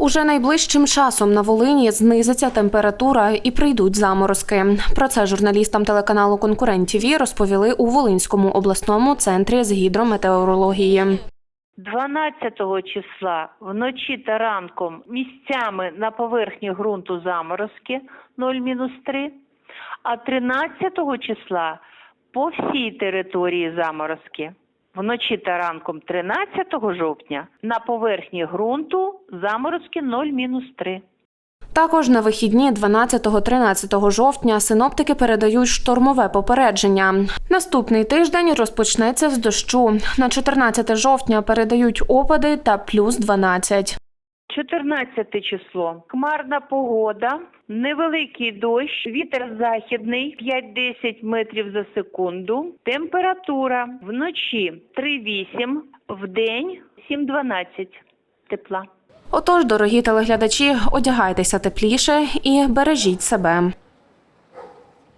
Уже найближчим часом на Волині знизиться температура і прийдуть заморозки. Про це журналістам телеканалу Конкурент ТІВІ розповіли у Волинському обласному центрі з гідрометеорології. 12 числа вночі та ранком місцями на поверхні ґрунту заморозки 0-3, а 13 числа по всій території заморозки. Вночі та ранком 13 жовтня на поверхні ґрунту заморозки 0-3. Також на вихідні 12-13 жовтня синоптики передають штормове попередження. Наступний тиждень розпочнеться з дощу. На 14 жовтня передають опади та плюс 12. 14 число. Хмарна погода, невеликий дощ, вітер західний 5-10 метрів за секунду. Температура вночі 3-8, вдень 7-12 тепла. Отож, дорогі телеглядачі, одягайтеся тепліше і бережіть себе.